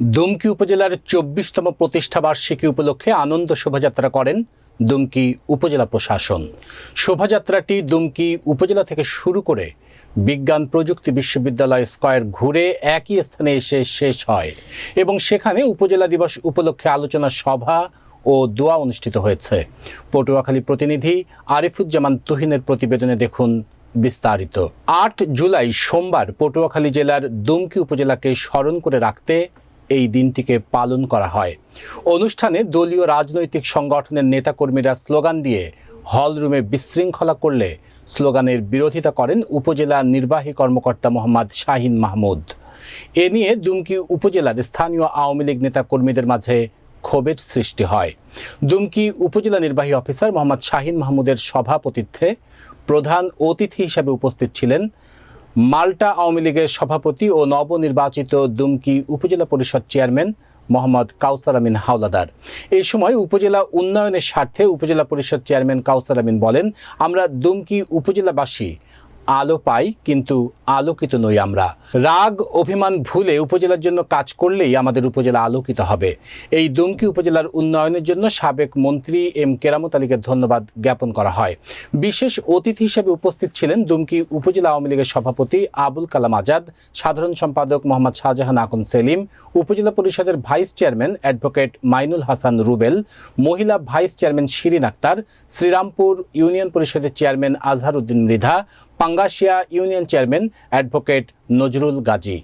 দুমকি উপজেলার চব্বিশতম প্রতিষ্ঠা বার্ষিকী উপলক্ষে আনন্দ শোভাযাত্রা করেন দুমকি উপজেলা প্রশাসন। শোভাযাত্রাটি দুমকি উপজেলা থেকে শুরু করে বিজ্ঞান প্রযুক্তি বিশ্ববিদ্যালয় স্কয়ার ঘুরে একই স্থানে এসে শেষ হয় এবং সেখানে উপজেলা দিবস উপলক্ষে আলোচনা সভা ও দোয়া অনুষ্ঠিত হয়েছে। পটুয়াখালী প্রতিনিধি আরিফুজ্জামান তুহিনের প্রতিবেদনে দেখুন বিস্তারিত। আট জুলাই সোমবার পটুয়াখালী জেলার দুমকি উপজেলাকে স্মরণ করে রাখতে এই দিনটিকে পালন করা হয়। অনুষ্ঠানে দলীয় রাজনৈতিক সংগঠনের নেতাকর্মীরা স্লোগান দিয়ে হল রুমে বিশৃঙ্খলা করলে স্লোগানের বিরোধিতা করেন উপজেলা নির্বাহী কর্মকর্তা মোহাম্মদ শাহিন মাহমুদ। এ নিয়ে দুমকি উপজেলার স্থানীয় আওয়ামী লীগ নেতা কর্মীদের মাঝে ক্ষোভের সৃষ্টি হয়। দুমকি উপজেলা নির্বাহী অফিসার মোহাম্মদ শাহিন মাহমুদের সভাপতিত্বে প্রধান অতিথি হিসাবে উপস্থিত ছিলেন মাল্টা আওয়ামী লীগের সভাপতি ও নবনির্বাচিত দুমকি উপজেলা পরিষদ চেয়ারম্যান মোহাম্মদ কাউসার আমিন হাওলাদার। এই সময় উপজেলা উন্নয়নের স্বার্থে উপজেলা পরিষদ চেয়ারম্যান কাউসার আমিন বলেন, আমরা দুমকি উপজেলাবাসী আলো পাই, কিন্তু আলোকিত নই আমরা। রাগ, অভিমান ভুলে উপজেলার জন্য কাজ করলেই আমাদের উপজেলা আলোকিত হবে। এই দুমকি উপজেলার উন্নয়নের জন্য সাবেক মন্ত্রী এম কেরামত আলীকে ধন্যবাদ জ্ঞাপন করা হয়। বিশেষ অতিথি হিসেবে উপস্থিত ছিলেন দুমকি উপজেলা আওয়ামী লীগের সভাপতি আবুল কালাম আজাদ, সাধারণ সম্পাদক মোহাম্মদ শাহজাহান আকন সেলিম, উপজেলা পরিষদের vice chairman advocate Mainul Hasan Rubel, মহিলা vice chairman Shirin Akter, Shrirampur union পরিষদের chairman Azhar Uddin Mridha Pangashia union chairman advocate Nazrul Gazi.